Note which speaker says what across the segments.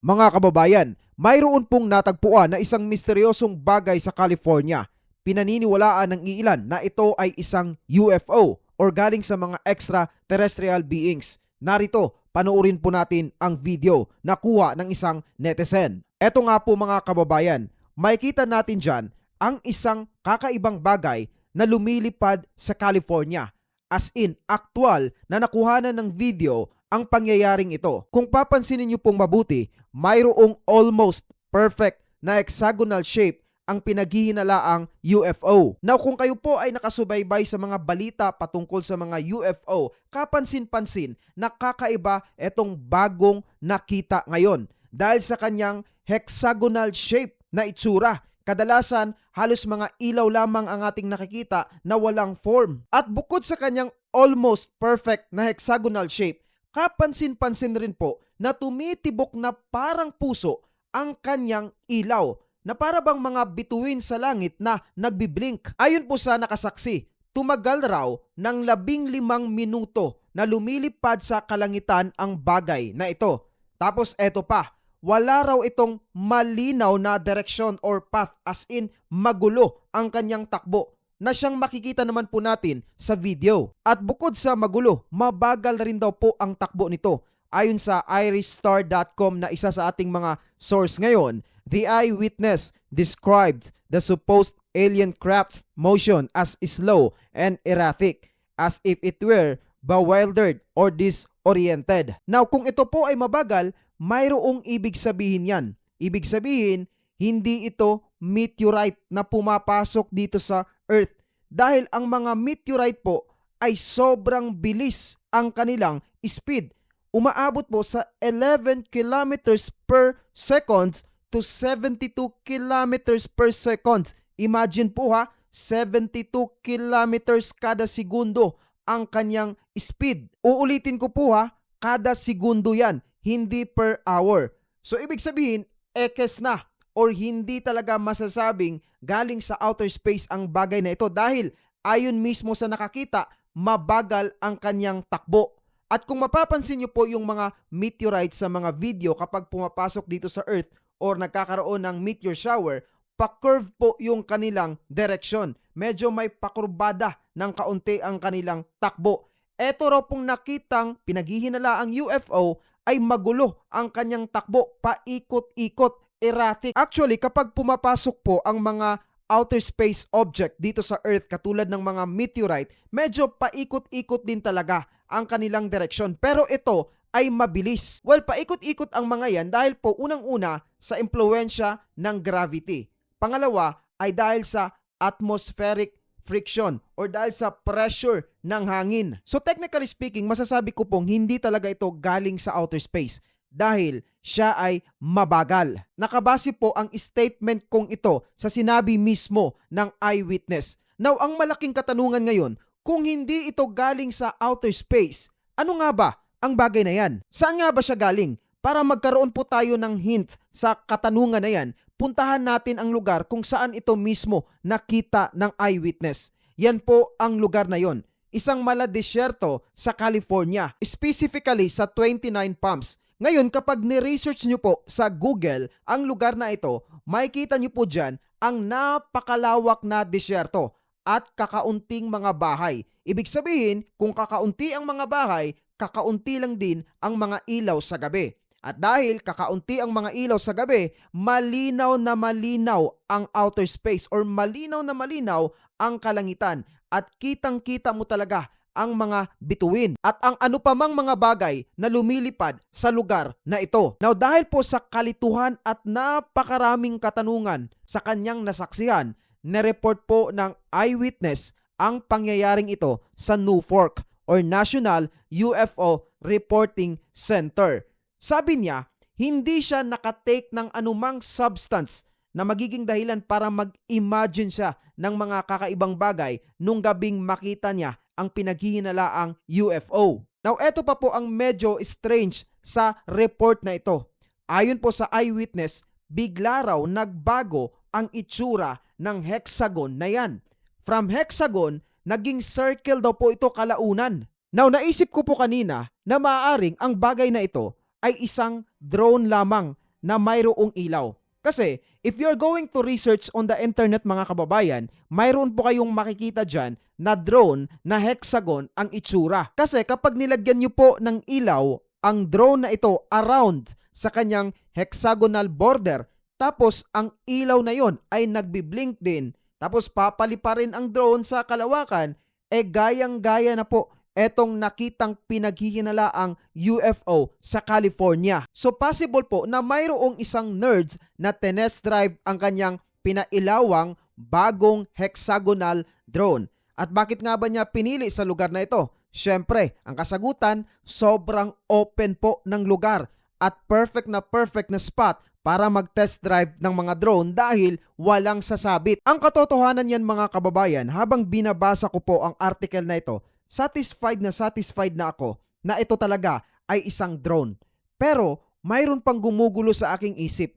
Speaker 1: Mga kababayan, mayroon pong natagpuan na isang misteryosong bagay sa California. Pinaniniwalaan ng iilan na ito ay isang UFO or galing sa mga extraterrestrial beings. Narito, panoorin po natin ang video na kuha ng isang netizen. Eto nga po mga kababayan, makikita natin dyan ang isang kakaibang bagay na lumilipad sa California. As in, aktual na nakuhanan ng video ang pangyayaring ito. Kung papansinin niyo pong mabuti, mayroong almost perfect na hexagonal shape ang pinaghihinalaang UFO. Now kung kayo po ay nakasubaybay sa mga balita patungkol sa mga UFO, kapansin-pansin na kakaiba itong bagong nakita ngayon dahil sa kanyang hexagonal shape na itsura. Kadalasan, halos mga ilaw lamang ang ating nakikita na walang form. At bukod sa kanyang almost perfect na hexagonal shape, kapansin-pansin rin po na tumitibok na parang puso ang kanyang ilaw na para bang mga bituin sa langit na nagbiblink. Ayon po sa nakasaksi, tumagal raw ng labing limang minuto na lumilipad sa kalangitan ang bagay na ito. Tapos eto pa, wala raw itong malinaw na direksyon or path as in magulo ang kanyang takbo na siyang makikita naman po natin sa video. At bukod sa magulo, mabagal rin daw po ang takbo nito. Ayon sa irishstar.com na isa sa ating mga source ngayon, the eyewitness described the supposed alien craft's motion as slow and erratic, as if it were bewildered or disoriented. Now, kung ito po ay mabagal, mayroong ibig sabihin yan. Ibig sabihin, hindi ito meteorite na pumapasok dito sa Earth dahil ang mga meteorite po ay sobrang bilis ang kanilang speed. Umaabot po sa 11 kilometers per second to 72 kilometers per second. Imagine po ha, 72 kilometers kada segundo ang kanyang speed. Uulitin ko po ha, kada segundo yan, hindi per hour. So ibig sabihin, ekes na or hindi talaga masasabing galing sa outer space ang bagay na ito dahil ayon mismo sa nakakita, mabagal ang kanyang takbo. At kung mapapansin niyo po yung mga meteorites sa mga video kapag pumapasok dito sa Earth or nagkakaroon ng meteor shower, pa-curve po yung kanilang direksyon. Medyo may pakurbada ng kaunti ang kanilang takbo. Eto raw pong nakitang pinaghihinala ang UFO ay magulo ang kanyang takbo, paikot-ikot, erratic. Actually, kapag pumapasok po ang mga outer space object dito sa Earth katulad ng mga meteorite, medyo paikot-ikot din talaga ang kanilang direksyon. Pero ito ay mabilis. Well, paikot-ikot ang mga yan dahil po unang-una sa impluensya ng gravity. Pangalawa ay dahil sa atmospheric friction or dahil sa pressure ng hangin. So technically speaking, masasabi ko pong hindi talaga ito galing sa outer space dahil siya ay mabagal. Nakabase po ang statement kong ito sa sinabi mismo ng eyewitness. Now, ang malaking katanungan ngayon, kung hindi ito galing sa outer space, ano nga ba ang bagay na yan? Saan nga ba siya galing? Para magkaroon po tayo ng hint sa katanungan na yan, puntahan natin ang lugar kung saan ito mismo nakita ng eyewitness. Yan po ang lugar na yon. Isang maladesyerto sa California, specifically sa 29 Palms. Ngayon, kapag ni-research nyo po sa Google ang lugar na ito, makikita nyo po dyan ang napakalawak na disyerto at kakaunting mga bahay. Ibig sabihin, kung kakaunti ang mga bahay, kakaunti lang din ang mga ilaw sa gabi. At dahil kakaunti ang mga ilaw sa gabi, malinaw na malinaw ang outer space or malinaw na malinaw ang kalangitan at kitang-kita mo talaga ang mga bituin at ang ano pa mang mga bagay na lumilipad sa lugar na ito. Now dahil po sa kalituhan at napakaraming katanungan sa kanyang nasaksihan, nereport po ng eyewitness ang pangyayaring ito sa Newfork or National UFO Reporting Center. Sabi niya, hindi siya nakatake ng anumang substance na magiging dahilan para mag-imagine siya ng mga kakaibang bagay nung gabing makita niya ang pinaghihinalaang UFO. Now, eto pa po ang medyo strange sa report na ito. Ayon po sa eyewitness, bigla raw nagbago ang itsura ng hexagon na yan. From hexagon, naging circle daw po ito kalaunan. Now, naisip ko po kanina na maaaring ang bagay na ito ay isang drone lamang na mayroong ilaw. Kasi if you're going to research on the internet mga kababayan, mayroon po kayong makikita dyan na drone na hexagon ang itsura. Kasi kapag nilagyan nyo po ng ilaw ang drone na ito around sa kanyang hexagonal border, tapos ang ilaw na yon ay nagbi-blink din, tapos papali pa rin ang drone sa kalawakan, eh gayang-gaya na po etong nakitang pinaghihinalaang UFO sa California. So possible po na mayroong isang nerds na tenest drive ang kanyang pinailawang bagong hexagonal drone. At bakit nga ba niya pinili sa lugar na ito? Siyempre, ang kasagutan, sobrang open po ng lugar at perfect na perfect na spot para mag-test drive ng mga drone dahil walang sasabit. Ang katotohanan yan mga kababayan, habang binabasa ko po ang article na ito, satisfied na satisfied na ako na ito talaga ay isang drone. Pero mayroon pang gumugulo sa aking isip.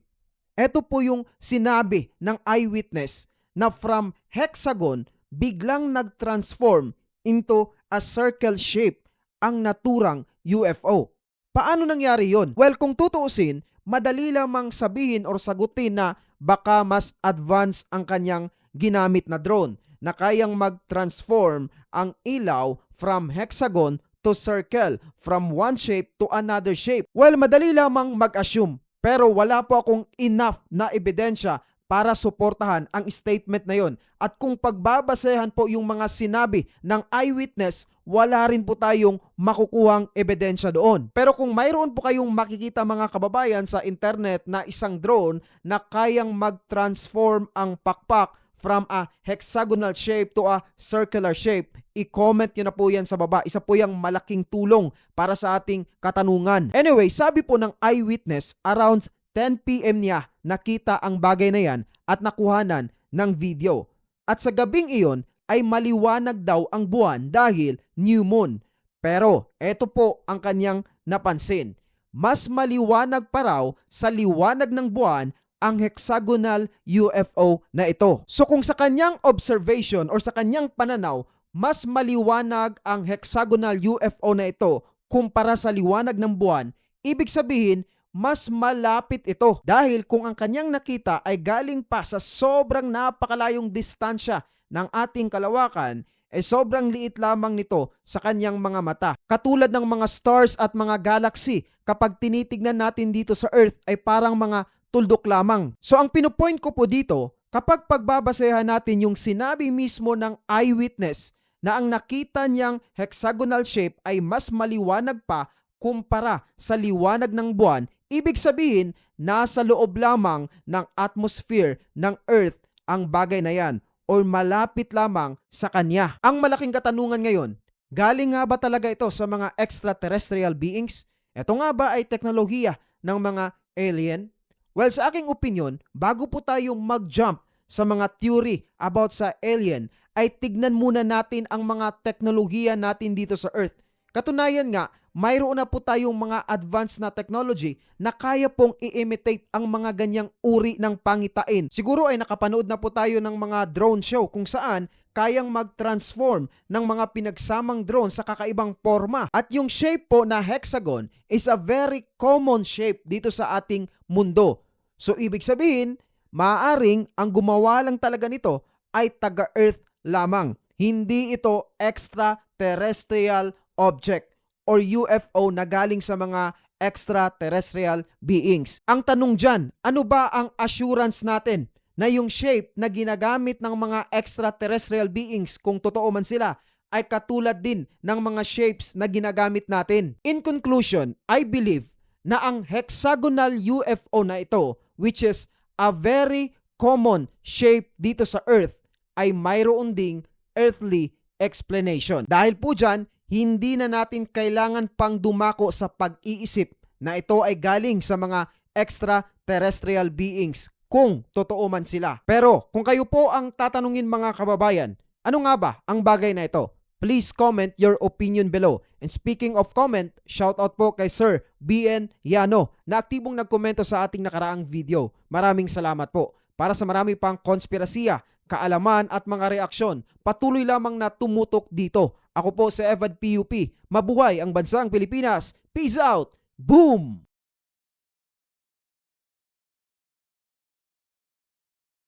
Speaker 1: Ito po yung sinabi ng eyewitness na from hexagon biglang nag-transform into a circle shape ang naturang UFO. Paano nangyari yon? Well, kung tutuusin, madali lamang sabihin or sagutin na baka mas advanced ang kanyang ginamit na drone na kayang mag-transform ang ilaw from hexagon to circle, from one shape to another shape. Well, madali lamang mag-assume pero wala po akong enough na ebidensya para suportahan ang statement na yon. At kung pagbabasehan po yung mga sinabi ng eyewitness, wala rin po tayong makukuhang ebidensya doon. Pero kung mayroon po kayong makikita mga kababayan sa internet na isang drone na kayang mag-transform ang pakpak from a hexagonal shape to a circular shape, i-comment nyo na po yan sa baba. Isa po yung malaking tulong para sa ating katanungan. Anyway, sabi po ng eyewitness, around 10 p.m. niya nakita ang bagay na yan at nakuhanan ng video. At sa gabing iyon ay maliwanag daw ang buwan dahil new moon. Pero eto po ang kanyang napansin. Mas maliwanag pa raw sa liwanag ng buwan ang hexagonal UFO na ito. So kung sa kanyang observation or sa kanyang pananaw, mas maliwanag ang hexagonal UFO na ito kumpara sa liwanag ng buwan, ibig sabihin mas malapit ito dahil kung ang kanyang nakita ay galing pa sa sobrang napakalayong distansya ng ating kalawakan, ay sobrang liit lamang nito sa kanyang mga mata. Katulad ng mga stars at mga galaxy, kapag tinitignan natin dito sa Earth ay parang mga tuldok lamang. So ang pinupoint ko po dito, kapag pagbabasehan natin yung sinabi mismo ng eyewitness na ang nakita niyang hexagonal shape ay mas maliwanag pa kumpara sa liwanag ng buwan, ibig sabihin nasa loob lamang ng atmosphere ng Earth ang bagay na yan or malapit lamang sa kanya. Ang malaking katanungan ngayon, galing nga ba talaga ito sa mga extraterrestrial beings? Ito nga ba ay teknolohiya ng mga alien? Well, sa aking opinion, bago po tayo mag-jump sa mga theory about sa alien, ay tignan muna natin ang mga teknolohiya natin dito sa Earth. Katunayan nga, mayroon na po tayong mga advanced na technology na kaya pong i-imitate ang mga ganyang uri ng pangitain. Siguro ay nakapanood na po tayo ng mga drone show kung saan kayang mag-transform ng mga pinagsamang drone sa kakaibang forma. At yung shape po na hexagon is a very common shape dito sa ating mundo. So ibig sabihin, maaaring ang gumawa lang talaga nito ay taga-Earth lamang. Hindi ito extraterrestrial object or UFO na galing sa mga extraterrestrial beings. Ang tanong dyan, ano ba ang assurance natin na yung shape na ginagamit ng mga extraterrestrial beings, kung totoo man sila, ay katulad din ng mga shapes na ginagamit natin? In conclusion, I believe na ang hexagonal UFO na ito, which is a very common shape dito sa Earth, ay mayroon ding earthly explanation. Dahil po dyan, hindi na natin kailangan pang dumako sa pag-iisip na ito ay galing sa mga extraterrestrial beings kung totoo man sila. Pero kung kayo po ang tatanungin mga kababayan, ano nga ba ang bagay na ito? Please comment your opinion below. And speaking of comment, shout out po kay Sir BN Yano na aktibong nagkomento sa ating nakaraang video. Maraming salamat po. Para sa marami pang konspirasiya, kaalaman at mga reaksyon, patuloy lamang na tumutok dito. Ako po si Evad PUP. Mabuhay ang bansang Pilipinas. Peace out! Boom!